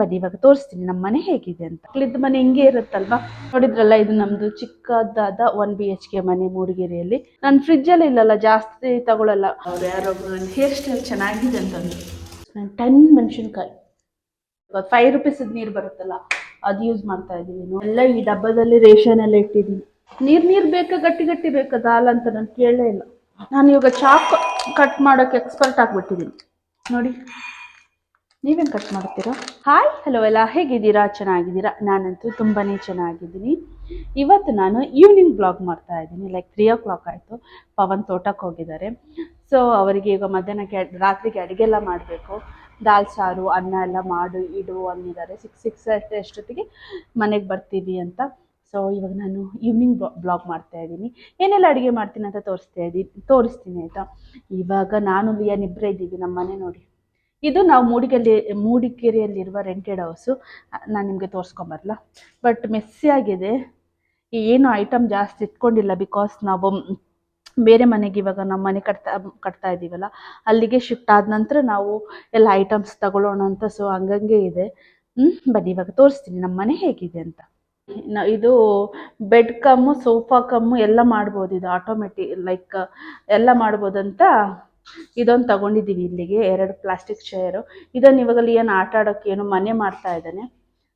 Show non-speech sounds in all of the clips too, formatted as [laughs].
ಬನ್ನಿ ಇವಾಗ ತೋರಿಸ್ತೀನಿ ನಮ್ಮ ಮನೆ ಹೇಗಿದೆ ಅಂತ. ಮಕ್ಕಳಿದ್ದ ಮನೆ ಹಿಂಗೆ ಇರುತ್ತಲ್ವಾ? ನೋಡಿದ್ರಲ್ಲ ಇದು ನಮ್ದು ಚಿಕ್ಕದಾದ ಒನ್ ಬಿ ಎಚ್ ಕೆ ಮನೆ ಮೂಡಿಗೆರೆಯಲ್ಲಿ. ನಾನು ಫ್ರಿಜ್ಜಲ್ಲಿ ಇಲ್ಲಲ್ಲ ಜಾಸ್ತಿ ತಗೊಳಲ್ಲ. ಅವ್ರು ಯಾರೊಬ್ರು ನನ್ನ ಹೇರ್ ಸ್ಟೈಲ್ ಚೆನ್ನಾಗಿದೆ ಅಂತಂದ್ರು. ನಾನು ಟೆನ್ ಮೆಣಸಿನ್ಕಾಯಿ. ಫೈವ್ ರುಪೀಸ್ ನೀರು ಬರುತ್ತಲ್ಲ ಅದು ಯೂಸ್ ಮಾಡ್ತಾ ಇದೀನಿ. ಎಲ್ಲ ಈ ಡಬ್ಬದಲ್ಲಿ ರೇಷನ್ ಎಲ್ಲ ಇಟ್ಟಿದ್ದೀನಿ. ನೀರ್ ನೀರ್ ಬೇಕಾ ಗಟ್ಟಿ ಗಟ್ಟಿ ಬೇಕಾ ದಾಲ್ ಅಂತ ನಾನು ಕೇಳಲೇ ಇಲ್ಲ. ನಾನು ಇವಾಗ ಚಾಕ್ ಕಟ್ ಮಾಡೋಕೆ ಎಕ್ಸ್ಪರ್ಟ್ ಆಗಿಬಿಟ್ಟಿದ್ದೀನಿ. ನೋಡಿ. ನೀವೇನು ಕಟ್ ಮಾಡ್ತೀರಾ? ಹಾಯ್ ಹಲೋ ಎಲ್ಲ, ಹೇಗಿದ್ದೀರಾ? ಚೆನ್ನಾಗಿದ್ದೀರಾ? ನಾನಂತೂ ತುಂಬಾ ಚೆನ್ನಾಗಿದ್ದೀನಿ. ಇವತ್ತು ನಾನು ಈವ್ನಿಂಗ್ ಬ್ಲಾಗ್ ಮಾಡ್ತಾ ಇದ್ದೀನಿ ಲೈಕ್ ತ್ರೀ ಓ ಕ್ಲಾಕ್ ಆಯಿತು. ಪವನ್ ತೋಟಕ್ಕೆ ಹೋಗಿದ್ದಾರೆ. ಸೊ ಅವರಿಗೆ ಈಗ ಮಧ್ಯಾಹ್ನಕ್ಕೆ, ರಾತ್ರಿಗೆ ಅಡುಗೆ ಎಲ್ಲ ಮಾಡಬೇಕು. ದಾಲ್, ಸಾರು, ಅನ್ನ ಎಲ್ಲ ಮಾಡು, ಇಡು ಅಂದಿದ್ದಾರೆ. ಸಿಕ್ಸ್ ಸಿಕ್ಸ್ ಅಷ್ಟೊತ್ತಿಗೆ ಮನೆಗೆ ಬರ್ತೀವಿ ಅಂತ. ಸೊ ಇವಾಗ ನಾನು ಈವ್ನಿಂಗ್ ಬ್ಲಾಗ್ ಮಾಡ್ತಾ ಇದ್ದೀನಿ. ಏನೆಲ್ಲ ಅಡುಗೆ ಮಾಡ್ತೀನಿ ಅಂತ ತೋರಿಸ್ತಾ ಇದ್ದೀನಿ, ತೋರಿಸ್ತೀನಿ ಆಯಿತಾ? ಇವಾಗ ನಾನು ಲಿಯನ್ ಇಬ್ಬರೇ ಇದ್ದೀವಿ ನಮ್ಮ ಮನೆ ನೋಡಿ. ಇದು ನಾವು ಮೂಡಿಗೆಲ್ಲಿ, ಮೂಡಿಗೆರೆಯಲ್ಲಿರುವ ರೆಂಟೆಡ್ ಹೌಸು ನಾನು ನಿಮಗೆ ತೋರಿಸ್ಕೊಂಬರಲ್ಲ ಬಟ್ ಮೆಸ್ಸಿ ಆಗಿದೆ. ಏನು ಐಟಮ್ ಜಾಸ್ತಿ ಇಟ್ಕೊಂಡಿಲ್ಲ ಬಿಕಾಸ್ ನಾವು ಬೇರೆ ಮನೆಗೆ ಇವಾಗ ನಮ್ಮ ಮನೆ ಕಟ್ತಾ ಕಟ್ತಾ ಇದ್ದೀವಲ್ಲ, ಅಲ್ಲಿಗೆ ಶಿಫ್ಟ್ ಆದ ನಂತರ ನಾವು ಎಲ್ಲ ಐಟಮ್ಸ್ ತಗೊಳ್ಳೋಣ ಅಂತ ಸೊ ಹಂಗಂಗೆ ಇದೆ. ಹ್ಞೂ ಬನ್ನಿ, ಇವಾಗ ತೋರಿಸ್ತೀನಿ ನಮ್ಮ ಮನೆ ಹೇಗಿದೆ ಅಂತ. ಇದು ಬೆಡ್ ಕಮ್ಮು ಸೋಫಾ ಕಮ್ಮು ಎಲ್ಲ ಮಾಡ್ಬೋದು ಇದು ಆಟೋಮೆಟಿಕ್ ಲೈಕ್ ಎಲ್ಲ ಮಾಡ್ಬೋದಂತ ಇದೊಂದು ತಗೊಂಡಿದ್ದೀವಿ ಇಲ್ಲಿಗೆ, ಎರಡು ಪ್ಲಾಸ್ಟಿಕ್ ಚೇರು ಇದನ್ನು ಇವಾಗ ಲಿಯನ್ ಆಟ ಆಡೋಕೆ ಏನೋ ಮನೆ ಮಾಡ್ತಾ ಇದ್ದಾನೆ.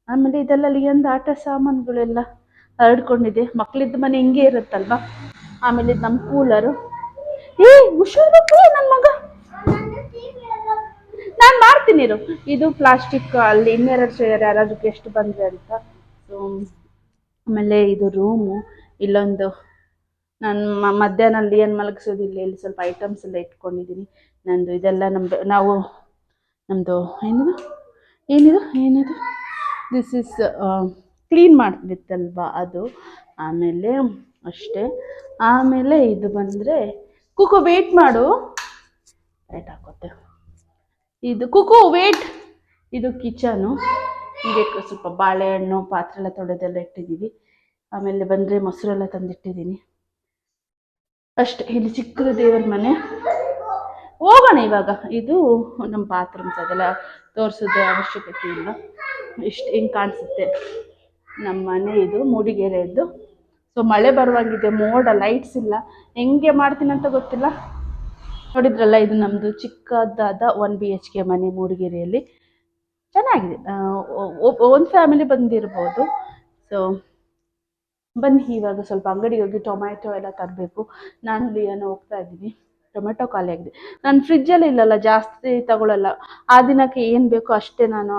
ಆಮೇಲೆ ಇದೆಲ್ಲ ಲಿಯನ್ದು ಆಟ ಸಾಮಾನುಗಳೆಲ್ಲ ಹರಡ್ಕೊಂಡಿದೆ ಮಕ್ಳಿದ್ದ ಮನೆ ಹಿಂಗೆ ಇರುತ್ತಲ್ವಾ? ಆಮೇಲೆ ನಮ್ಮ ಕೂಲರು ಏ ಹುಷಾರು ನನ್ನ ಮಗ. ನಾನು ಮಾಡ್ತೀನಿ ಇದು ಪ್ಲಾಸ್ಟಿಕ್ ಅಲ್ಲಿ ಇನ್ನೆರಡು ಚೇರ್ ಯಾರಾದ್ರೂ ಗೆಸ್ಟ್ ಬಂದ್ರೆ ಅಂತ. ಆಮೇಲೆ ಇದು ರೂಮು ಇಲ್ಲೊಂದು ನಾನು ಮ- ಮಧ್ಯಾಹ್ನ ಅಲ್ಲಿ ಏನು ಮಲಗಿಸೋದು ಇಲ್ಲಿ ಸ್ವಲ್ಪ ಐಟಮ್ಸ್ ಎಲ್ಲ ಇಟ್ಕೊಂಡಿದ್ದೀನಿ ನಂದು ಇದೆಲ್ಲ ನಮ್ಮದು ನಾವು ನಮ್ಮದು ಏನಿದು? ಏನಿದು? ಏನಿದು? ದಿಸ್ ಇಸ್ ಕ್ಲೀನ್ ಮಾಡ್ತಿತ್ತಲ್ವಾ ಅದು? ಆಮೇಲೆ ಅಷ್ಟೇ. ಆಮೇಲೆ ಇದು ಬಂದರೆ ಕುಕು ವೇಟ್ ಮಾಡು. ಲೈಟ್ ಹಾಕೋತೆ. ಇದು ಕುಕು ವೇಟ್ ಇದು ಕಿಚನು ಹೀಗೆ ಸ್ವಲ್ಪ ಬಾಳೆಹಣ್ಣು, ಪಾತ್ರೆ ಎಲ್ಲ ತೊಳೆದೆಲ್ಲ ಇಟ್ಟಿದ್ದೀವಿ. ಆಮೇಲೆ ಬಂದರೆ ಮೊಸರೆಲ್ಲ ತಂದಿಟ್ಟಿದ್ದೀನಿ. ಅಷ್ಟೇ, ಇಲ್ಲಿ ಚಿಕ್ಕದು ದೇವರ ಮನೆ. ಹೋಗೋಣ ಇವಾಗ. ಇದು ನಮ್ಮ ಬಾತ್ರೂಮ್ಸ್ ಅದೆಲ್ಲ ತೋರಿಸೋದು ಅವಶ್ಯಕತೆ ಇಲ್ಲ. ಇಷ್ಟು ಹಿಂಗೆ ಕಾಣಿಸುತ್ತೆ. ನಮ್ಮ ಮನೆ ಇದು ಮೂಡಿಗೆರೆಯದ್ದು. ಸೊ ಮಳೆ ಬರುವಾಗಿದೆ, ಮೋಡ ಲೈಟ್ಸ್ ಇಲ್ಲ. ಹೆಂಗೆ ಮಾಡ್ತೀನಿ ಅಂತ ಗೊತ್ತಿಲ್ಲ. ನೋಡಿದ್ರಲ್ಲ, ಇದು ನಮ್ಮದು ಚಿಕ್ಕದಾದ ಒನ್ ಬಿ ಎಚ್ ಕೆ ಮನೆ ಮೂಡಿಗೆರೆಯಲ್ಲಿ. ಚೆನ್ನಾಗಿದೆ. ಒಂದು ಫ್ಯಾಮಿಲಿ ಬಂದಿರ್ಬೋದು. ಸೊ ಬನ್ನಿ, ಇವಾಗ ಸ್ವಲ್ಪ ಅಂಗಡಿಗೆ ಹೋಗಿ ಟೊಮ್ಯಾಟೊ ಎಲ್ಲ ತರಬೇಕು. ನಾನು ಏನೋ ಹೋಗ್ತಾ ಇದ್ದೀನಿ. ಟೊಮೆಟೊ ಖಾಲಿ ಆಗಿದೆ. ನಾನು ಫ್ರಿಜ್ಜಲ್ಲಿ ಇಲ್ಲಲ್ಲ, ಜಾಸ್ತಿ ತಗೊಳ್ಳಲ್ಲ ಆ ದಿನಕ್ಕೆ ಏನು ಬೇಕೋ ಅಷ್ಟೇ ನಾನು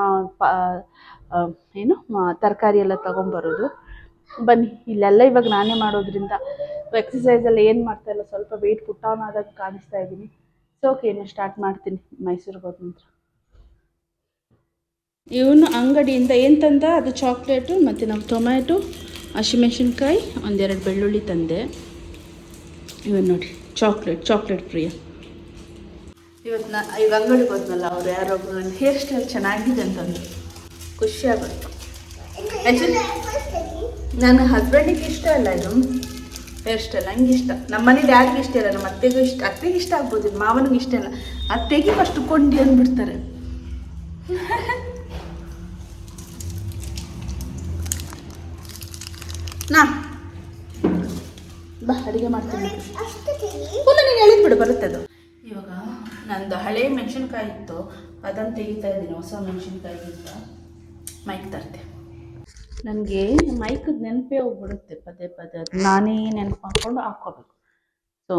ಏನು ತರಕಾರಿ ಎಲ್ಲ ತೊಗೊಂಬರೋದು. ಬನ್ನಿ, ಇಲ್ಲೆಲ್ಲ ಇವಾಗ ನಾನೇ ಮಾಡೋದ್ರಿಂದ. ಎಕ್ಸಸೈಸ್ ಎಲ್ಲ ಏನು ಮಾಡ್ತಾ ಇಲ್ಲ, ಸ್ವಲ್ಪ ವೆಯ್ಟ್ ಪುಟ್ ಆನ್ ಆದಾಗ ಕಾಣಿಸ್ತಾ ಇದ್ದೀನಿ. ಸೊ ಓಕೆ ಏನು ಸ್ಟಾರ್ಟ್ ಮಾಡ್ತೀನಿ ಮೈಸೂರಿಗೆ ಹೋದ ನಂತರ. ಇವನು ಅಂಗಡಿಯಿಂದ ಏನು ತಂದ? ಅದು ಚಾಕ್ಲೇಟು ಮತ್ತು ನಾವು ಟೊಮ್ಯಾಟೊ ಹಸಿಮೆಣಸಿನ್ಕಾಯಿ, ಒಂದೆರಡು ಬೆಳ್ಳುಳ್ಳಿ ತಂದೆ. ಇವನ್ ನೋಡಿ ಚಾಕ್ಲೇಟ್ ಚಾಕ್ಲೇಟ್ ಪ್ರಿಯ. ಇವತ್ತು ನಾ ಈಗ ಅಂಗಡಿಗೆ ಹೋದ್ನಲ್ಲ ಅವ್ರು, ಯಾರೋ ನನ್ನ ಹೇರ್ ಸ್ಟೈಲ್ ಚೆನ್ನಾಗಿದೆ ಅಂತಂದು ಖುಷಿ ಆಗುತ್ತೆ ಆ್ಯಕ್ಚುಲಿ ನನ್ನ ಹಸ್ಬೆಂಡಿಗೆ ಇಷ್ಟ ಅಲ್ಲ ಇದು. ಹೇರ್ ಸ್ಟೈಲ್ ಹಂಗೆ ಇಷ್ಟ. ನಮ್ಮ ಮನೇಲಿ ಯಾರಿಗೂ ಇಷ್ಟ ಇಲ್ಲ ನಮ್ಮ ಅತ್ತೆಗೂ ಇಷ್ಟ, ಅತ್ತೆಗೆ ಇಷ್ಟ ಆಗ್ಬೋದು, ಮಾವನಿಗೆ ಇಷ್ಟ ಇಲ್ಲ. ಅತ್ತೆಗೆ ಫಸ್ಟ್ ಕೊಂಡಿ ಅಂದ್ಬಿಡ್ತಾರೆ. [laughs] ನಾ ಬಾ ಅಡುಗೆ ಮಾಡ್ತೀನಿ. ಪುನಃ ನೀನು ಹೇಳಿದ್ ಬಿಡು ಬರುತ್ತೆ ಅದು. ಇವಾಗ ನಂದು ಹಳೆ ಮೆಣಸಿನ್ಕಾಯಿ ಇತ್ತು. ಅದನ್ನು ತೆಗಿತಾ ಇದ್ದೀನಿ ಹೊಸ ಮೆಣಸಿನ್ಕಾಯಿಗಿಂತ ಮೈಕ್ ತರ್ತೆ. ನನಗೆ ಮೈಕದ ನೆನಪೇ ಹೋಗ್ಬಿಡುತ್ತೆ ಪದೇ ಪದೇ. ಅದು ನಾನೇ ನೆನಪು ಹಾಕ್ಕೊಂಡು ಹಾಕ್ಕೋಬೇಕು. ಸೊ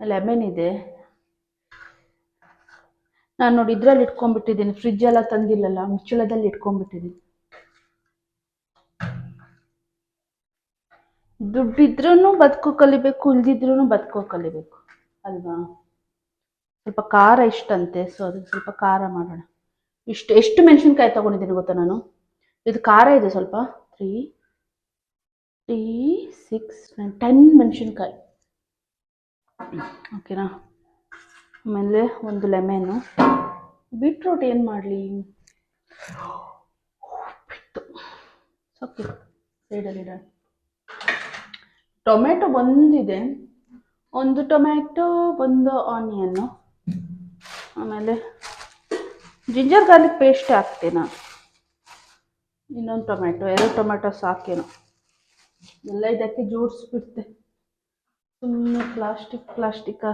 ಲೆಮೆನ್ ಇದೆ. ನಾನು ನೋಡಿ ಇದ್ರಲ್ಲಿ ಇಟ್ಕೊಂಡ್ಬಿಟ್ಟಿದ್ದೀನಿ. ಫ್ರಿಜ್ ಎಲ್ಲ ತಂದಿಲ್ಲಲ್ಲ ಮುಚ್ಚಳದಲ್ಲಿ ಇಟ್ಕೊಂಡ್ಬಿಟ್ಟಿದ್ದೀನಿ. ದುಡ್ಡಿದ್ರೂ ಬದುಕು ಕಲಿಬೇಕು ಇಲ್ದಿದ್ರೂ ಬದುಕು ಕಲಿಬೇಕು, ಅಲ್ವಾ? ಸ್ವಲ್ಪ ಖಾರ ಇಷ್ಟಂತೆ ಸೊ ಅದಕ್ಕೆ ಸ್ವಲ್ಪ ಖಾರ ಮಾಡೋಣ. ಇಷ್ಟು, ಎಷ್ಟು ಮೆಣಸಿನ್ಕಾಯಿ ತಗೊಂಡಿದ್ದೀನಿ ಗೊತ್ತಾ ನಾನು? ಇದು ಖಾರ ಇದೆ ಸ್ವಲ್ಪ. Three three six nine ten ಮೆಣಸಿನ್ಕಾಯಿ. ಓಕೆನಾ ಆಮೇಲೆ ಒಂದು ಲೆಮೆನು ಬೀಟ್ರೂಟ್ ಏನು ಮಾಡಲಿ? ಬಿಟ್ಟು ಓಕೆ ಸೈಡಲ್ಲಿ ಇಡೋಣ. ಟೊಮೆಟೊ ಒಂದಿದೆ ಒಂದು ಟೊಮ್ಯಾಟೊ ಒಂದು ಆನಿಯನ್ನು. ಆಮೇಲೆ ಜಿಂಜರ್ ಗಾರ್ಲಿಕ್ ಪೇಸ್ಟ್ ಹಾಕ್ತೀನಿ ಇನ್ನೊಂದು ಟೊಮೆಟೊ, ಎರಡು ಟೊಮೆಟೊ ಸಾಕೇನು. ಎಲ್ಲ ಇದಕ್ಕೆ ಜೋಡಿಸ್ಬಿಡ್ತೆ. ಸುಮ್ಮನೆ ಪ್ಲಾಸ್ಟಿಕ್ ಪ್ಲಾಸ್ಟಿಕ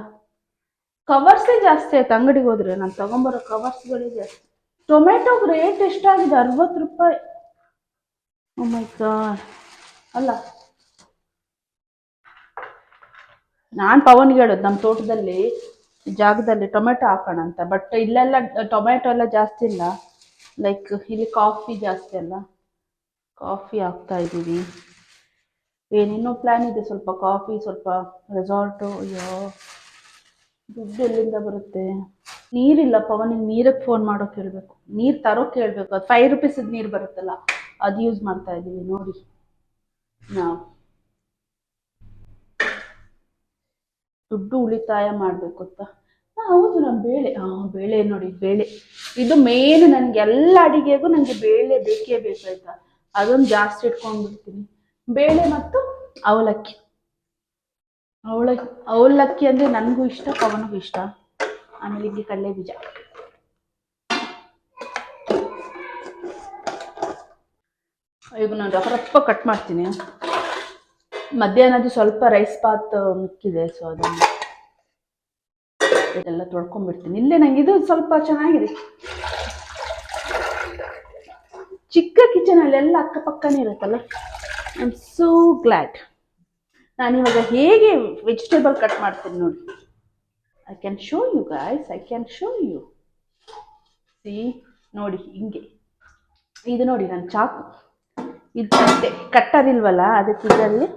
ಕವರ್ಸೇ ಜಾಸ್ತಿ ಆಯ್ತು ಅಂಗಡಿಗೆ ಹೋದ್ರೆ. ನಾನು ತಗೊಂಬರೋ ಕವರ್ಸ್ಗಳೇ ಜಾಸ್ತಿ. ಟೊಮೆಟೊ ರೇಟ್ ಎಷ್ಟಾಗಿದೆ? ಅರವತ್ತು ರೂಪಾಯಿ. My god God. ಅಲ್ಲ ನಾನು ಪವನ್ಗೆ ಹೇಳೋದು ನಮ್ಮ ತೋಟದಲ್ಲಿ ಜಾಗದಲ್ಲಿ ಟೊಮೆಟೊ ಹಾಕೋಣ ಅಂತ. ಬಟ್ ಇಲ್ಲೆಲ್ಲ, ಟೊಮೆಟೊ ಎಲ್ಲ ಜಾಸ್ತಿ ಇಲ್ಲ. ಲೈಕ್ ಇಲ್ಲಿ ಕಾಫಿ ಜಾಸ್ತಿ ಅಲ್ಲ. ಕಾಫಿ ಹಾಕ್ತಾ ಇದ್ದೀವಿ. ಏನೇನೋ ಪ್ಲ್ಯಾನ್ ಇದೆ, ಸ್ವಲ್ಪ ಕಾಫಿ ಸ್ವಲ್ಪ ರೆಸಾರ್ಟು ಅಯ್ಯೋ, ದುಡ್ಡು ಎಲ್ಲಿಂದ ಬರುತ್ತೆ? ನೀರಿಲ್ಲ ಪವನಿಗೆ ನೀರಕ್ಕೆ ಫೋನ್ ಮಾಡೋಕೆ ಹೇಳ್ಬೇಕು. ನೀರು ತರೋಕೆ ಹೇಳ್ಬೇಕು. ಅದು ಫೈವ್ ರುಪೀಸದ ನೀರು ಬರುತ್ತಲ್ಲ, ಅದು ಯೂಸ್ ಮಾಡ್ತಾ ಇದ್ದೀವಿ, ನೋಡಿ. ನಾವು. ದುಡ್ಡು ಉಳಿತಾಯ ಮಾಡಬೇಕು ಅಂತ. ಹೌದು ನಮ್ಮ ಬೇಳೆ. ಹಾಂ ಬೇಳೆ ನೋಡಿ, ಬೇಳೆ. ಇದು ಮೇನ್ ನನಗೆ ಎಲ್ಲ ಅಡಿಗೆಗೂ ನನಗೆ ಬೇಳೆ ಬೇಕೇ ಬೇಕಾಯ್ತಾ ಅದೊಂದು ಜಾಸ್ತಿ ಇಟ್ಕೊಂಡ್ಬಿಡ್ತೀನಿ. ಬೇಳೆ ಮತ್ತು ಅವಲಕ್ಕಿ. ಅವಲಕ್ಕಿ ಅವಲಕ್ಕಿ ಅಂದರೆ ನನಗೂ ಇಷ್ಟ, ಪವನಿಗೂ ಇಷ್ಟ. ಆಮೇಲೆ ಇಲ್ಲಿ ಕಡಲೆ ಬೀಜ ಈಗ ನಾನು ರಪ್ಪ ರಪ್ಪ ಕಟ್ ಮಾಡ್ತೀನಿ. ಮಧ್ಯಾಹ್ನದ್ದು ಸ್ವಲ್ಪ ರೈಸ್ ಬಾತ್ ಮಿಕ್ಕಿದೆ ಸೊ ಅದನ್ನು ಇದೆಲ್ಲ ತೊಳ್ಕೊಂಡ್ಬಿಡ್ತೀನಿ. ಇಲ್ಲೇ ನಂಗೆ ಇದು ಸ್ವಲ್ಪ ಚೆನ್ನಾಗಿದೆ. ಚಿಕ್ಕ ಕಿಚನಲ್ಲಿ ಎಲ್ಲ ಅಕ್ಕಪಕ್ಕನೇ ಇರುತ್ತಲ್ಲ? ಐ ಆಮ್ ಸೋ ಗ್ಲ್ಯಾಡ್ ನಾನಿವಾಗ ಹೇಗೆ ವೆಜಿಟೇಬಲ್ ಕಟ್ ಮಾಡ್ತೀನಿ ನೋಡಿ. I can show you guys I can show you see ನೋಡಿ, ಹಿಂಗೆ. ಇದು ನೋಡಿ ನನ್ನ ಚಾಕು. ಇದು ಕಟ್ಟೋದಿಲ್ವಲ್ಲ ಅದಕ್ಕೆ ಇದರಲ್ಲಿ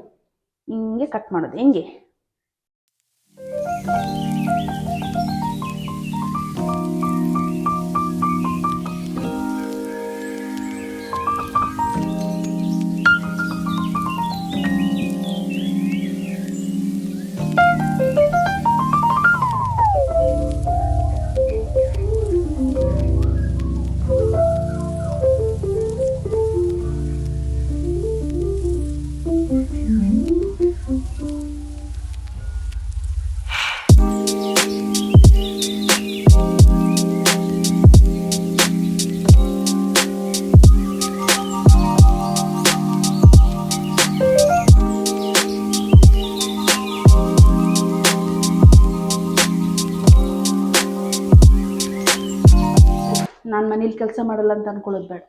ಹಿಂಗೆ ಕಟ್ ಮಾಡೋದು. ಹಿಂಗೆ? ನಾನು ಮನೇಲಿ ಕೆಲಸ ಮಾಡಲ್ಲ ಅಂತ ಅನ್ಕೊಳ್ಳೋದು ಬೇಡ.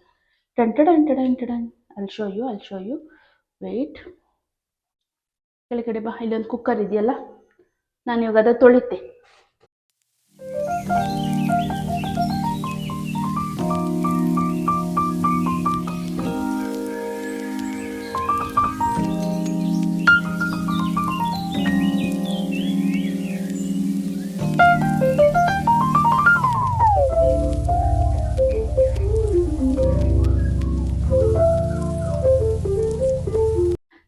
ಟೆಂಟಡನ್ ಟಡನ್ ಟಡನ್ ಅಲ್ಲಿ ಶೋ ಯು ಅಲ್ಲಿ ಶೋ ಯು ವೆಯ್ಟ್ ಕೆಳಗಡೆ ಬಾ, ಇಲ್ಲೊಂದು ಕುಕ್ಕರ್ ಇದೆಯಲ್ಲ? ನಾನು ಇವಾಗ ಅದ ತೊಳಿತೆ.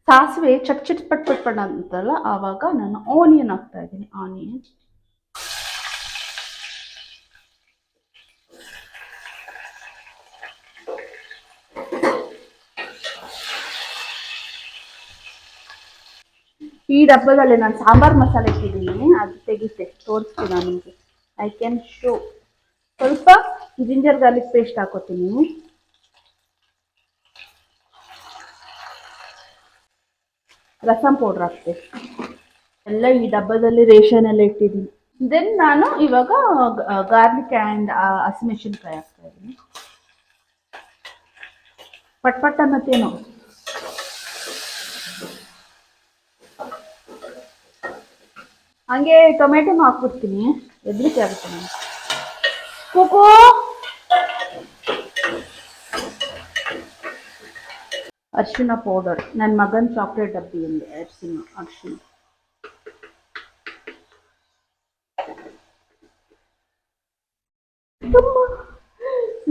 ಸಾಸಿವೆ ಚಟ್ ಚಟ್ ಪಟ್ ಪಟ್ ಪಟ್ ಅಂತಲ್ಲ ಆವಾಗ ನಾನು ಆನಿಯನ್ ಹಾಕ್ತಾ ಇದ್ದೀನಿ. ಆನಿಯನ್ ಈ ಡಬ್ಬದಲ್ಲಿ ನಾನು ಸಾಂಬಾರ್ ಮಸಾಲೆ ಇಟ್ಟಿದ್ದೀನಿ. ಅದು ತೆಗಿತೆ ತೋರಿಸ್ತೀನಿ ನಾನು ನಿಮಗೆ. ಐ ಕ್ಯಾನ್ ಶೋ ಸ್ವಲ್ಪ ಜಿಂಜರ್ ಗಾರ್ಲಿಕ್ ಪೇಸ್ಟ್ ಹಾಕೋತೀನಿ. ರಸಂ ಪೌಡ್ರ್ ಹಾಕ್ತೆ. ಎಲ್ಲ ಈ ಡಬ್ಬದಲ್ಲಿ ರೇಷನ್ ಎಲ್ಲ ಇಟ್ಟಿದ್ದೀನಿ. ದೆನ್ ನಾನು ಇವಾಗ ಗಾರ್ಲಿಕ್ ಆ್ಯಂಡ್ ಹಸಿಮೆಣಸಿನ್ಕಾಯಿ ಹಾಕ್ತಾ ಇದ್ದೀನಿ. ಪಟ್ ಪಟ್ ಮತ್ತೇನು ಹಂಗೆ ಟೊಮೆಟೊ ಹಾಕ್ಬಿಡ್ತೀನಿ. ಎದ್ರಿಕೆ ಆಗುತ್ತೆ ನಾನು ಕೂಕು! ಅರಿಶಿಣ ಪೌಡರ್ ನನ್ನ ಮಗನ ಚಾಕ್ಲೇಟ್ ಡಬ್ಬಿ ಇದೆ ಅರ್ಶಿನ ತುಂಬ.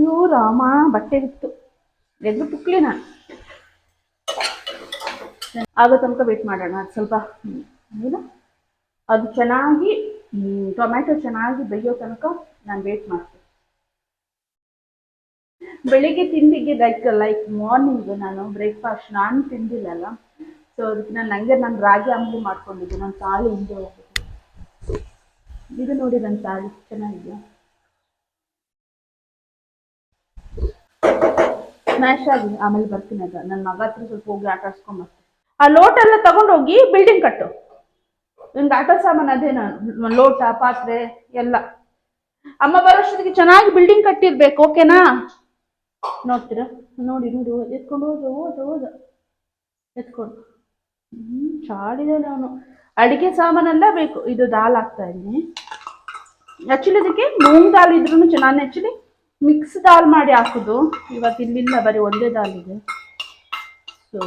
ಯೋ ರಾಮ, ಬಟ್ಟೆ ಬಿತ್ತು. ಎದ್ರು ಪುಕ್ಲಿ ನಾನು. ಆಗೋ ತನಕ ವೇಟ್ ಮಾಡೋಣ, ಅದು ಸ್ವಲ್ಪ ಏನು? ಅದು ಚೆನ್ನಾಗಿ ಟೊಮ್ಯಾಟೊ ಚೆನ್ನಾಗಿ ಬೇಯೋ ತನಕ ನಾನು ವೇಟ್ ಮಾಡ್ತೀನಿ. ಬೆಳಿಗ್ಗೆ ತಿಂಡಿಗೆ ಲೈಕ್ ಲೈಕ್ ಮಾರ್ನಿಂಗ್ ನಾನು ಬ್ರೇಕ್ಫಾಸ್ಟ್ ನಾನು ತಿಂದಿಲ್ಲಲ್ಲ. ಸೊ ಅದಕ್ಕೆ ನಾನು ನನಗೆ ನಾನು ರಾಗಿ ಅಂಬಲಿ ಮಾಡ್ಕೊಂಡಿದ್ದೆ. ನನ್ನ ತಾಳಿ ಹಿಂದೆ ಹೋಗ್ಬಿಟ್ಟು ಇದು ನೋಡಿ ನನ್ನ ತಾಳಿ ಚೆನ್ನಾಗಿದೆಯಾ? ಸ್ಮ್ಯಾಶ್ ಆಗಿ ಆಮೇಲೆ ಬರ್ತೀನಿ ಅದ. ನನ್ನ ಮಗ ಹತ್ರ ಸ್ವಲ್ಪ ಹೋಗಿ ಆಟ ಆ ಲೋಟ ಎಲ್ಲ ತಗೊಂಡೋಗಿ ಬಿಲ್ಡಿಂಗ್ ಕಟ್ಟು. ನಿಮ್ಗೆ ಆಟ ಸಾಮಾನು ಅದೇ ನಾನು. ಲೋಟ, ಪಾತ್ರೆ ಎಲ್ಲ. ಅಮ್ಮ ಬರೋಷ್ಟೊತ್ತಿಗೆ ಚೆನ್ನಾಗಿ ಬಿಲ್ಡಿಂಗ್ ಕಟ್ಟಿರ್ಬೇಕು ಓಕೆನಾ ನೋಡ್ತೀರಾ? ನೋಡಿ ನೋಡಿ ಎತ್ಕೊಂಡು ಹೋದ ಹೋದ ಹೋದ. ಎತ್ಕೊಂಡು. ಹ್ಮ್ ಚಾಡಿದಾನೆ ಅವನು ಅಡಿಗೆ ಸಾಮಾನೆಲ್ಲ ಬೇಕು. ಇದು ದಾಲ್ ಹಾಕ್ತಾ ಇದ್ದೀನಿ ಆಕ್ಚುಲಿ ಇದಕ್ಕೆ ಮೂಂಗ್ ದಾಲ್ ಇದ್ರೂ ನಾನು ಆಕ್ಚುಲಿ ಮಿಕ್ಸ್ ದಾಲ್ ಮಾಡಿ ಹಾಕೋದು. ಇವತ್ತು ಇಲ್ಲಿಲ್ಲ, ಬರೀ ಒಂದೇ ದಾಲ್ ಇದೆ. ಸೊ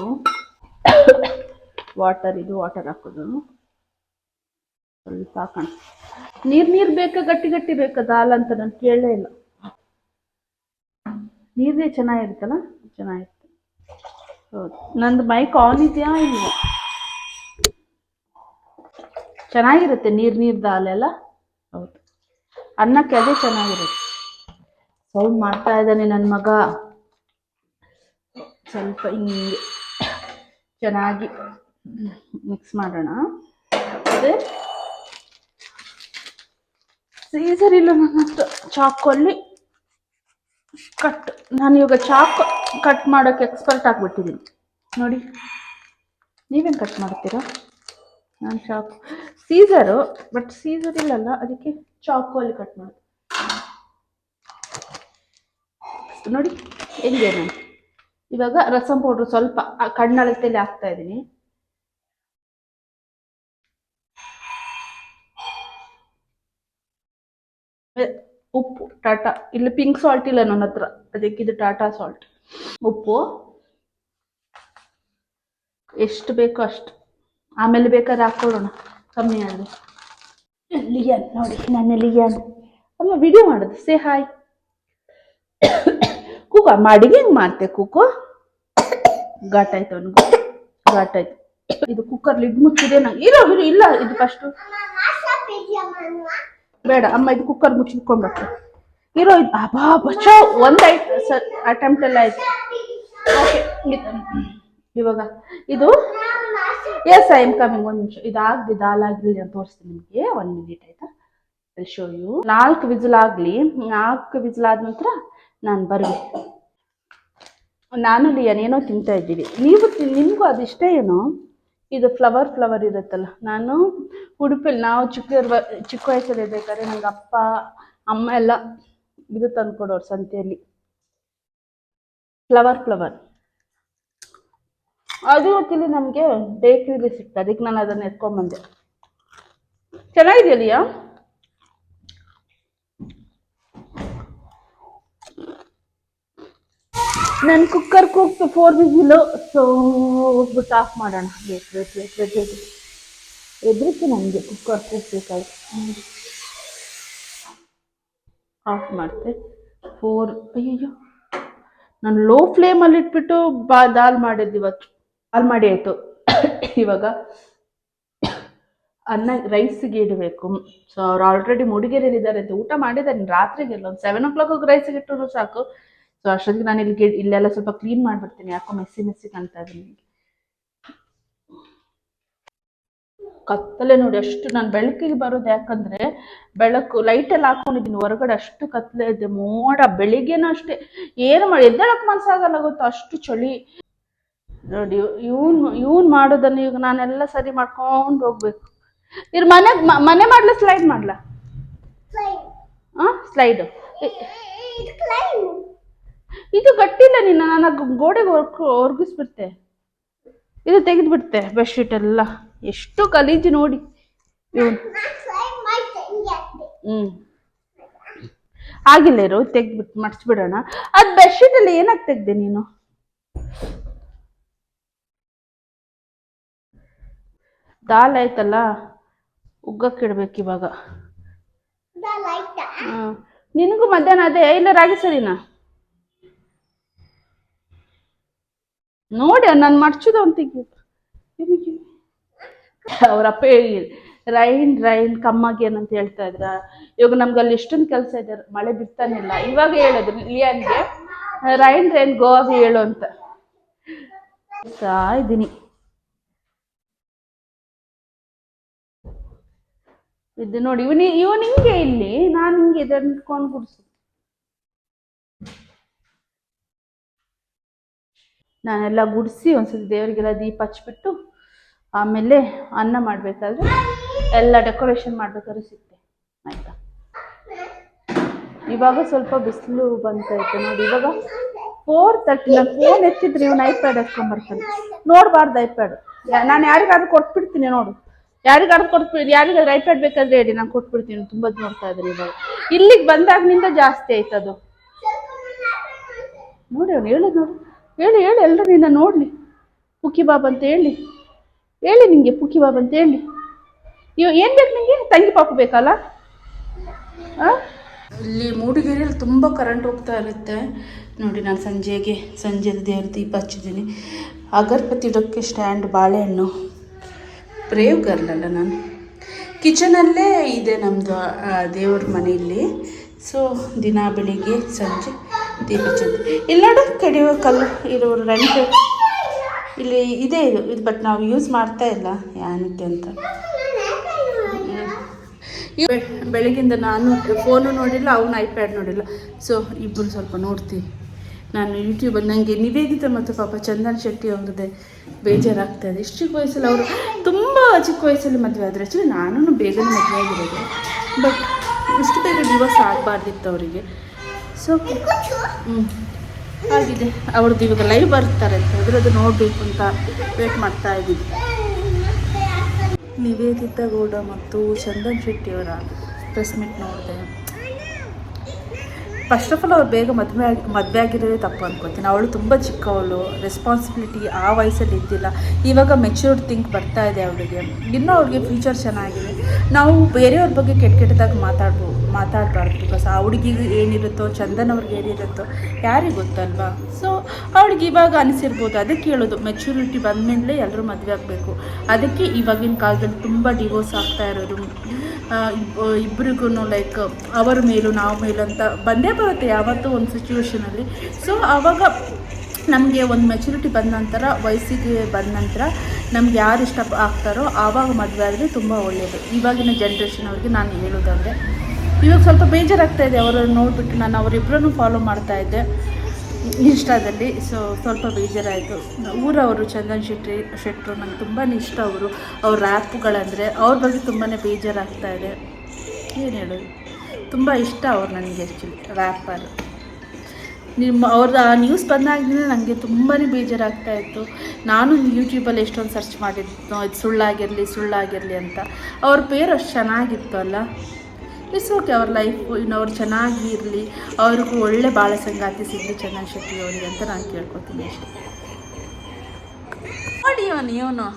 ವಾಟರ್ ಇದು ವಾಟರ್ ಹಾಕೋದು. ಸ್ವಲ್ಪ ಹಾಕೋಣ. ನೀರ್ ನೀರ್ ಬೇಕಾ? ಗಟ್ಟಿ ಗಟ್ಟಿ ಬೇಕಾ ದಾಲ್ ಅಂತ ನಾನು ಕೇಳಲೇ ಇಲ್ಲ. ನೀರೇ ಚೆನ್ನಾಗಿರುತ್ತಲ್ಲ? ಚೆನ್ನಾಗಿತ್ತು ಹೌದು. ನಂದು ಮೈಕ್ ಆನ್ ಇದೆಯಾ ಇಲ್ಲ ಚೆನ್ನಾಗಿರುತ್ತೆ ನೀರ್ ನೀರು ದಾಲೆಲ್ಲ ಹೌದು. ಅನ್ನಕ್ಕೆ ಅದೇ ಚೆನ್ನಾಗಿರುತ್ತೆ. ಸೌಂಡ್ ಮಾಡ್ತಾ ಇದ್ದಾನೆ ನನ್ನ ಮಗ. ಸ್ವಲ್ಪ ಹಿಂಗೆ ಚೆನ್ನಾಗಿ ಮಿಕ್ಸ್ ಮಾಡೋಣ. ಅದೇ. ಸೀಸರ್ ಇಲ್ಲ ನನ್ನ ಚಾಕಲ್ಲಿ ಕಟ್ ನಾನು ಇವಾಗ ಚಾಕ್ ಕಟ್ ಮಾಡೋಕ್ಕೆ ಎಕ್ಸ್ಪರ್ಟ್ ಆಗಿಬಿಟ್ಟಿದ್ದೀನಿ ನೋಡಿ. ನೀವೇನು ಕಟ್ ಮಾಡ್ತೀರಾ? ನಾನು ಚಾಕು ಸೀಸರು ಬಟ್ ಸೀಸರ್ ಇಲ್ಲಲ್ಲ, ಅದಕ್ಕೆ ಚಾಕು ಅಲ್ಲಿ ಕಟ್ ಮಾಡಿ. ನೋಡಿ, ಹೆಂಗೆ ನಾನು. ಇವಾಗ ರಸಂ ಪೌಡ್ರ್ ಸ್ವಲ್ಪ ಕಣ್ಣಳತೆಯಲ್ಲಿ ಹಾಕ್ತಾ ಇದ್ದೀನಿ. ಉಪ್ಪು, ಟಾಟಾ. ಇಲ್ಲಿ ಪಿಂಕ್ ಸಾಲ್ಟ್ ಇಲ್ಲ ನನ್ನ ಹತ್ರ. ಅದಕ್ಕೆ ಇದು ಟಾಟಾ ಸಾಲ್ಟ್ ಉಪ್ಪು. ಎಷ್ಟು ಬೇಕೋ ಅಷ್ಟು. ಆಮೇಲೆ ಬೇಕಾದ್ರೆ ಹಾಕೊಳ್ಳೋಣ ಕಮ್ಮಿ ಆದರೆ. ಲಿಯನ್, ನೋಡಿ, ನನ್ನ ಲಿಯನ್. ಅಮ್ಮ ವಿಡಿಯೋ ಮಾಡೋದು. ಸೇ ಹಾಯ್ ಕೂಕ ಅಡಿಗೆ ಹೆಂಗೆ ಮಾಡ್ತೆ ಕೂಕು ಘಾಟಾಯ್ತು ಅವನು ಅವನಿಗೆ. ಘಾಟ್ ಇದು ಕುಕ್ಕರ್ ಲಿಡ್ ಮುಚ್ಚಿದೆ ನಂಗೆ. ಇರೋ ಇಲ್ಲ, ಇದು ಫಸ್ಟು ಬೇಡ, ಅಮ್ಮ ಇದು ಕುಕ್ಕರ್ ಮುಚ್ಚಿಟ್ಕೊಂಡು ಬರ್ತೆ ಇರೋ ಇದು ಅಬಾ ಬಚೋ ಒಂದು ಐಟ್ ಸರ್ ಅಟೆಂಪ್ಟ್ ಎಲ್ಲ ಆಯ್ತು. ಓಕೆ ಇವಾಗ ಇದು ಎಸ್ ಐ ಎಂ ಕಮಿಂಗ್ ಒಂದು ನಿಮಿಷ. ಇದಾಗಲಿ ದಾಲ್ ನಾನು ತೋರಿಸ್ತೀನಿ ನಿಮಗೆ. ಒಂದು ಮಿನಿಟ್ ಆಯ್ತಾ? ಶೋ ಯು ನಾಲ್ಕು ವಿಸಿಲ್ ಆಗಲಿ. ನಾಲ್ಕು ವಿಸಿಲ್ ಆದ ನಂತರ ನಾನು ಬರುವೆ ನಾನು, ಲಿಯನ್, ಏನೋ ತಿಂತಾ ಇದ್ದೀವಿ. ನೀವು ನಿಮಗೂ ಅದಿಷ್ಟೇ ಏನೋ? ಇದು ಫ್ಲವರ್ ಫ್ಲವರ್ ಇರುತ್ತಲ್ಲ, ನಾನು ಉಡುಪಿಲಿ, ನಾವು ಚಿಕ್ಕ ಚಿಕ್ಕ ವಯಸ್ಸಲ್ಲಿ ಇರ್ಬೇಕಾದ್ರೆ ನಂಗೆ ಅಪ್ಪ, ಅಮ್ಮ ಎಲ್ಲ ಇದು ತಂದ್ಕೊಡೋರು ಸಂತೆಯಲ್ಲಿ. Flower flower. ಅದು ಇವತ್ತಿಲ್ಲಿ ನಮಗೆ ಬೇಕ್ರಿಲಿ ಸಿಕ್ತು ಅದಕ್ಕೆ ನಾನು ಅದನ್ನು ಎತ್ಕೊಂಡ್ಬಂದೆ. ಚೆನ್ನಾಗಿದೆಯಲ್ಲಿಯಾ ನನ್ನ ಕುಕ್ಕರ್ ಕೂಗ್ತು ಫೋರ್ ವಿಸಿಲು ಸೊ ಹೋಗ್ಬಿಟ್ಟು ಆಫ್ ಮಾಡೋಣ. ಬೇಕು ವೇಟ್ ಬೇಕು ಬೇಕು ಎದ್ರಿಕೆ ನನಗೆ ಕುಕ್ಕರ್ ಕೂಗ್ಬೇಕಾಯ್ತು ಆಫ್ ಮಾಡ್ತೆ. ಫೋರ್ ಅಯ್ಯೋ ನಾನು ಲೋ ಫ್ಲೇಮಲ್ಲಿ ಇಟ್ಬಿಟ್ಟು ಬಾ, ದಾಲ್ ಮಾಡಿದ್ದು ಇವತ್ತು. ದಾಲ್ ಮಾಡಿ ಆಯಿತು. ಇವಾಗ ಅನ್ನ ರೈಸಿಗೆ ಇಡಬೇಕು. ಸೊ ಅವ್ರು ಆಲ್ರೆಡಿ ಮುಡುಗೇರಿದ್ದಾರೆ ಅಂತ ಊಟ ಮಾಡಿದ್ದಾರೆ. ರಾತ್ರಿಗೆಲ್ಲ ಒಂದು ಸೆವೆನ್ ಓ ಕ್ಲಾಕ್ ರೈಸ್ಗೆ ಇಟ್ಟರು ಸಾಕು. ಸೊ ಅಷ್ಟೊತ್ತಿಗೆ ನಾನು ಇಲ್ಲಿ ಇಲ್ಲೆಲ್ಲ ಸ್ವಲ್ಪ ಕ್ಲೀನ್ ಮಾಡಿಬಿಡ್ತೀನಿ. ಯಾಕೋ ಮೆಸ್ಸಿ ಮೆಸ್ಸಿ ಕಾಣ್ತಾ ಇದೆ ನನಗೆ ಕತ್ತಲೆ ನೋಡಿ ಅಷ್ಟು ನಾನು ಬೆಳಕಿಗೆ ಬರೋದು ಯಾಕಂದ್ರೆ ಬೆಳಕು ಲೈಟ್ ಎಲ್ಲ ಹಾಕೊಂಡಿದ್ದೀನಿ. ಹೊರಗಡೆ ಅಷ್ಟು ಕತ್ತಲೆ ಇದೆ. ಮೋಡ ಬೆಳಿಗ್ಗೆನೂ ಅಷ್ಟೇ. ಏನು ಮಾಡಿ ಎದ್ದೇಳಕ್ಕೆ ಮನ್ಸಾಗಲ್ಲ ಗೊತ್ತು? ಅಷ್ಟು ಚಳಿ. ನೋಡಿ ಇವನ್ ಇವನ್ ಮಾಡೋದನ್ನು ಈಗ ನಾನೆಲ್ಲ ಸರಿ ಮಾಡ್ಕೊಂಡು ಹೋಗ್ಬೇಕು. ಇವ್ರ ಮನೆ ಮನೆ ಮಾಡ್ಲಾ ಸ್ಲೈಡ್ ಮಾಡ್ಲಾ? ಹಾ ಸ್ಲೈಡ್ ಇದು ಗಟ್ಟಿಲ್ಲ ನಿನ್ನ ನಾನು ಗೋಡೆಗೆ ಒರ್ಕ್ ಒರ್ಗಿಸ್ಬಿಡ್ತೆ. ಇದು ತೆಗೆದ್ಬಿಡ್ತೆ ಬೆಡ್ಶೀಟ್ ಎಲ್ಲ. ಎಷ್ಟು ಗಲೀಜು ನೋಡಿ. ಹ್ಞೂ ಹ್ಮ್. ಆಗಿಲ್ಲ ಇರು ತೆಗ್ದ್ಬಿಟ್ಟು ಮಡ್ಸ್ಬಿಡೋಣ ಅದು ಬೆಡ್ಶೀಟ್ ಅಲ್ಲಿ ಏನಕ್ಕೆ ತೆಗ್ದೆ ನೀನು? ದಾಲ್ ಆಯ್ತಲ್ಲ? ಉಗ್ಗಕ್ಕಿಡ್ಬೇಕು ಇವಾಗ. ನಿನಗೂ ಮಧ್ಯಾಹ್ನ ಅದೇ ಇಲ್ಲ ರಾಗಿ ಸರಿನಾ? ನೋಡಿ, ನಾನು ಮಡ್ಚಿದ ಅಂತಿಗೆ. ಅವರಪ್ಪ ರೈನ್ ರೈನ್, ಕಮ್ಮಾಗಿ ಏನಂತ ಹೇಳ್ತಾ ಇದ್ರ? ಇವಾಗ ನಮ್ಗೆ ಅಲ್ಲಿ ಎಷ್ಟೊಂದು ಕೆಲಸ ಇದೆ, ಮಳೆ ಬಿಡ್ತಾನಿಲ್ಲ ಇವಾಗ ಹೇಳೋದು, ಲಿಯಾನ್ಗೆ, ರೈನ್ ರೈನ್, ಗೋವಾಗೆ ಹೇಳು ಅಂತ. ಇದ್ದೀನಿ. ಇದು ನೋಡಿ, ಇವನಿ, ಇವನ್ ಹಿಂಗೆ ಇಲ್ಲಿ, ನಾನು ಹಿಂಗೆ ಇದನ್ಕೊಂಡು ಗುಡ್ಸು ನಾನೆಲ್ಲ ಗುಡಿಸಿ ಒಂದ್ಸತಿ ದೇವರಿಗೆಲ್ಲ ದೀಪ ಹಚ್ಬಿಟ್ಟು ಆಮೇಲೆ ಅನ್ನ ಮಾಡಬೇಕಾದ್ರೆ ಎಲ್ಲ ಡೆಕೋರೇಷನ್ ಮಾಡ್ಬೇಕಾದ್ರೆ ಸಿಕ್ತೆ ಆಯಿತಾ? ಇವಾಗ ಸ್ವಲ್ಪ ಬಿಸಿಲು ಬಂತೈತೆ ನೋಡಿ, ಇವಾಗ ಫೋರ್ ತರ್ಟಿ ನಾನು ಫೋನ್ ಎತ್ತಿದ್ರೆ ಇವನು ಐಪ್ಯಾಡ್ ಎತ್ಕೊಂಡ್ಬರ್ತಾನೆ ನೋಡಬಾರ್ದು ಐಪ್ಯಾಡ್ ನಾನು ಯಾರಿಗಾದ್ರೂ ಕೊಟ್ಬಿಡ್ತೀನಿ ನೋಡು. ಯಾರಿಗಾದ್ರೂ ಕೊಟ್ಬಿ ಯಾರಿಗಾದ್ರೂ ಐಪ್ಯಾಡ್ ಬೇಕಾದ್ರೆ ಹೇಳಿ, ನಾನು ಕೊಟ್ಬಿಡ್ತೀನಿ. ತುಂಬ ನೋಡ್ತಾ ಇದ್ರಿ ಇವಾಗ. ಇಲ್ಲಿಗೆ ಬಂದಾಗಿನಿಂದ ಜಾಸ್ತಿ ಆಯ್ತದು. ನೋಡಿ ಅವ್ನು ಹೇಳು ನೋಡು. ಹೇಳಿ ಹೇಳಿ ಎಲ್ಲರೂ ನಿನ್ನ ನೋಡಲಿ. ಪುಕ್ಕಿ ಬಾಬ್ ಅಂತ ಹೇಳಿ. ಹೇಳಿ ನಿಮಗೆ ಪುಕ್ಕಿ ಬಾಬ್ ಅಂತ ಹೇಳಿ. ಇವ್ ಏನು ಬೇಕು ನಿಮಗೆ ತಂಗಿ ಪಾಪು ಬೇಕಲ್ಲ? ಹಾಂ ಇಲ್ಲಿ ಮೂಡಿಗೆರೆಯಲ್ಲಿ ತುಂಬ ಕರೆಂಟ್ ಹೋಗ್ತಾ ಇರುತ್ತೆ. ನೋಡಿ ನಾನು ಸಂಜೆಗೆ ಸಂಜೆ ದೇವ್ರ ದೀಪ ಹಚ್ಚಿದ್ದೀನಿ. ಅಗರ್ಬತ್ತಿ ಇಡೋಕ್ಕೆ ಸ್ಟ್ಯಾಂಡ್ ಬಾಳೆಹಣ್ಣು. ಬ್ರೇವ್ ಗರ್ಲ್ ಅಲ್ಲ ನಾನು. ಕಿಚನಲ್ಲೇ ಇದೆ ನಮ್ಮದು ದೇವ್ರ ಮನೆಯಲ್ಲಿ ಸೊ ದಿನ ಬೆಳಿಗ್ಗೆ ಸಂಜೆ ದೀಪ ಹಚ್ಚೋದು ಇಲ್ಲಿ ಕಡಿಯೋ ಕಲ್ಲು ಇರೋರು ರೆಂಟ್ ಇಲ್ಲಿ ಇದೆ ಇದು ಇದು ಬಟ್ ನಾವು ಯೂಸ್ ಮಾಡ್ತಾ ಇಲ್ಲ ಏನಕ್ಕೆ ಅಂತ. ಬೆಳಗಿಂದ ನಾನು ಫೋನು ನೋಡಿಲ್ಲ, ಅವನು ಐಪ್ಯಾಡ್ ನೋಡಿಲ್ಲ. ಸೊ ಇಬ್ಬರು ಸ್ವಲ್ಪ ನೋಡ್ತೀವಿ. ನಾನು ಯೂಟ್ಯೂಬಲ್ಲಿ ನನಗೆ ನಿವೇದಿತ ಮತ್ತು ಪಾಪ ಚಂದನ್ ಶೆಟ್ಟಿ ಅವ್ರದ್ದೇ ಇದೆ. ಇಷ್ಟು ಚಿಕ್ಕ ವಯಸ್ಸಲ್ಲಿ ಅವರು ತುಂಬ ಚಿಕ್ಕ ವಯಸ್ಸಲ್ಲಿ ಮದುವೆ ಆದರೆ. ಆ್ಯಕ್ಚುಲಿ ನಾನು ಬೇಗನೆ ಮದುವೆ ಆಗಿರೋದು. ಬಟ್ ಇಷ್ಟು ಬೇಗ ಡಿವೋರ್ಸ್ ಆಗಬಾರ್ದಿತ್ತು ಅವರಿಗೆ. ಸೊ ಹ್ಞೂ ಆಗಿದೆ. ಅವ್ರದ್ದು ಇವಾಗ ಲೈವ್ ಬರ್ತಾರೆ ಅದರದ್ದು ನೋಡಬೇಕು ಅಂತ ವೇಟ್ ಮಾಡ್ತಾ ಇದ್ದೀವಿ. ನಿವೇದಿತಾ ಗೌಡ ಮತ್ತು ಚಂದನ್ ಶೆಟ್ಟಿಯವರ ಪ್ರೆಸ್ ಮೀಟ್ ನೋಡಿದೆ. ಫಸ್ಟ್ ಆಫ್ ಆಲ್ ಅವ್ರು ಬೇಗ ಮದುವೆ ಆಗಿ ಮದುವೆ ಆಗಿರೋದೇ ತಪ್ಪು ಅನ್ಕೋತೀನಿ. ಅವಳು ತುಂಬ ಚಿಕ್ಕವಳು. ರೆಸ್ಪಾನ್ಸಿಬಿಲಿಟಿ ಆ ವಯಸ್ಸಲ್ಲಿ ಇದ್ದಿಲ್ಲ. ಇವಾಗ ಮೆಚ್ಯೂರ್ಡ್ ಥಿಂಕ್ ಬರ್ತಾ ಇದೆ ಅವಳಿಗೆ ಇನ್ನೂ ಅವ್ರಿಗೆ ಫ್ಯೂಚರ್ ಚೆನ್ನಾಗಿದೆ. ನಾವು ಬೇರೆಯವ್ರ ಬಗ್ಗೆ ಕೆಟ್ಟ ಕೆಟ್ಟದಾಗ ಮಾತಾಡ್ಬೋ ಮಾತಾಡಬಾರ್ದು ಬಿಕಾಸ್ ಆ ಹುಡುಗಿಗೆ ಏನಿರುತ್ತೋ, ಚಂದನ್ ಅವ್ರಿಗೆ ಏನಿರುತ್ತೋ ಯಾರಿಗೆ ಗೊತ್ತಲ್ವಾ? ಸೊ ಅವಳಿಗೆ ಇವಾಗ ಅನಿಸಿರ್ಬೋದು. ಅದಕ್ಕೆ ಹೇಳೋದು ಮೆಚ್ಯೂರಿಟಿ ಬಂದಮೇಲೆ ಎಲ್ಲರೂ ಮದುವೆ ಆಗಬೇಕು. ಅದಕ್ಕೆ ಇವಾಗಿನ ಕಾಲದಲ್ಲಿ ತುಂಬ ಡಿವೋರ್ಸ್ ಆಗ್ತಾ ಇರೋದು. ಇಬ್ಬರಿಗೂ ಲೈಕ್ ಅವರ ಮೇಲೂ ನಾವು ಮೇಲೂ ಅಂತ ಬಂದೇ ಬರುತ್ತೆ ಯಾವತ್ತೂ ಒಂದು ಸಿಚುವೇಶನಲ್ಲಿ ಸೊ ಆವಾಗ ನಮಗೆ ಒಂದು ಮೆಚುರಿಟಿ ಬಂದ ನಂತರ ವಯಸ್ಸಿಗೆ ಬಂದ ನಂತರ ನಮ್ಗೆ ಯಾರು ಇಷ್ಟ ಆಗ್ತಾರೋ ಆವಾಗ ಮದುವೆ ಆದರೆ ತುಂಬ ಒಳ್ಳೆಯದು ಇವಾಗಿನ ಜನ್ರೇಷನ್ ಅವ್ರಿಗೆ ನಾನು ಹೇಳೋದಂದರೆ, ಇವಾಗ ಸ್ವಲ್ಪ ಬೇಜಾರಾಗ್ತಾ ಇದೆ, ಅವರನ್ನು ನೋಡಿಬಿಟ್ಟು ನಾನು ಅವರಿಬ್ಬರನ್ನು ಫಾಲೋ ಮಾಡ್ತಾ ಇದ್ದೆ ಇನ್ಸ್ಟಾದಲ್ಲಿ ಸೊ ಸ್ವಲ್ಪ ಬೇಜಾರಾಯಿತು. ಊರವರು, ಚಂದನ್ ಶೆಟ್ಟಿ ಶೆಟ್ಟರು ನನಗೆ ತುಂಬಾ ಇಷ್ಟ ಅವರು. ಅವ್ರ ರ್ಯಾಪ್ಗಳಂದರೆ ಅವ್ರ ಬಗ್ಗೆ ತುಂಬಾ ಬೇಜಾರಾಗ್ತಾ ಇದೆ. ಏನು ಹೇಳೋದು? ತುಂಬ ಇಷ್ಟ ಅವ್ರು ನನಗೆ ಆ್ಯಕ್ಚುಲಿ ರ್ಯಾಪರ್ ನಿಮ್ಮ ಅವ್ರದ್ದು ಆ ನ್ಯೂಸ್ ಬಂದಾಗಿಂದ ನನಗೆ ತುಂಬಾ ಬೇಜಾರಾಗ್ತಾ ಇತ್ತು. ನಾನು ಯೂಟ್ಯೂಬಲ್ಲಿ ಎಷ್ಟೊಂದು ಸರ್ಚ್ ಮಾಡಿದ್ದು, ಇದು ಸುಳ್ಳಾಗಿರಲಿ ಸುಳ್ಳಾಗಿರಲಿ ಅಂತ. ಅವ್ರ ಪೇರು ಅಷ್ಟು ಚೆನ್ನಾಗಿತ್ತು ಅಲ್ಲ? ಇಟ್ಸ್ ಓಕೆ ಅವ್ರ ಲೈಫು ಇನ್ನು ಅವ್ರು ಚೆನ್ನಾಗಿ ಇರಲಿ, ಅವ್ರಿಗೂ ಒಳ್ಳೆ ಬಾಳ ಸಂಗಾತಿ ಸಿಗಲಿ ಶೆಟ್ಟಿ ಅವರಿಗೆ ಅಂತ ನಾನು ಕೇಳ್ಕೊತೀನಿ ಅಷ್ಟೇ. ನೋಡಿ ಇವನು ಇವನು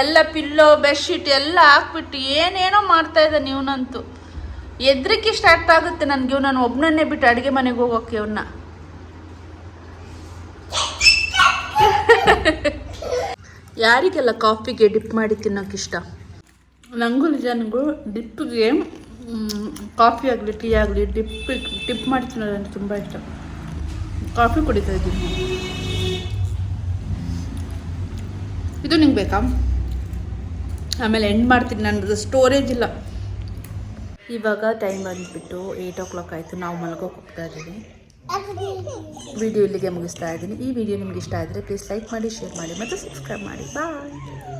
ಎಲ್ಲ ಪಿಲ್ಲೋ ಬೆಡ್ಶೀಟ್ ಎಲ್ಲ ಹಾಕ್ಬಿಟ್ಟು ಏನೇನೋ ಮಾಡ್ತಾ ಇದ್ದಾನೆ ಇವನಂತೂ ಎದ್ರಿಕೆ ಸ್ಟಾರ್ಟ್ ಆಗುತ್ತೆ ನನಗೆ ನಾನು ಒಬ್ಬನನ್ನೇ ಬಿಟ್ಟು ಅಡುಗೆ ಮನೆಗೆ ಹೋಗೋಕೆ ಇವನ್ನ ಯಾರಿಗೆಲ್ಲ ಕಾಫಿಗೆ ಡಿಪ್ ಮಾಡಿ ತಿನ್ನೋಕೆ ಇಷ್ಟ? ನನಗೂ ಜನಗಳು ಡಿಪ್ಪಿಗೆ ಕಾಫಿ ಆಗಲಿ, ಟೀ ಆಗಲಿ ಡಿಪ್ ಡಿಪ್ ಮಾಡಿ ತಿನ್ನೋದಂದ್ರೆ ತುಂಬ ಇಷ್ಟ. ಕಾಫಿ ಕುಡಿತಾ ಇದ್ದೀನಿ. ಇದು ನಿಂಗೆ ಬೇಕಾ? ಆಮೇಲೆ ಎಂಡ್ ಮಾಡ್ತೀನಿ ನನ್ನದು ಸ್ಟೋರೇಜ್ ಇಲ್ಲ. ಇವಾಗ ಟೈಮ್ ಬಂದುಬಿಟ್ಟು ಏಯ್ಟ್ ಓ ಕ್ಲಾಕ್ ಆಯಿತು. ನಾವು ಮಲ್ಗೋಕೆ ಹೋಗ್ತಾ ಇದ್ದೀವಿ. ವಿಡಿಯೋ ಇಲ್ಲಿಗೆ ಮುಗಿಸ್ತಾ ಇದ್ದೀನಿ. ಈ ವಿಡಿಯೋ ನಿಮ್ಗೆ ಇಷ್ಟ ಆದರೆ ಪ್ಲೀಸ್ ಲೈಕ್ ಮಾಡಿ ಶೇರ್ ಮಾಡಿ ಮತ್ತು ಸಬ್ಸ್ಕ್ರೈಬ್ ಮಾಡಿ. ಬಾಯ್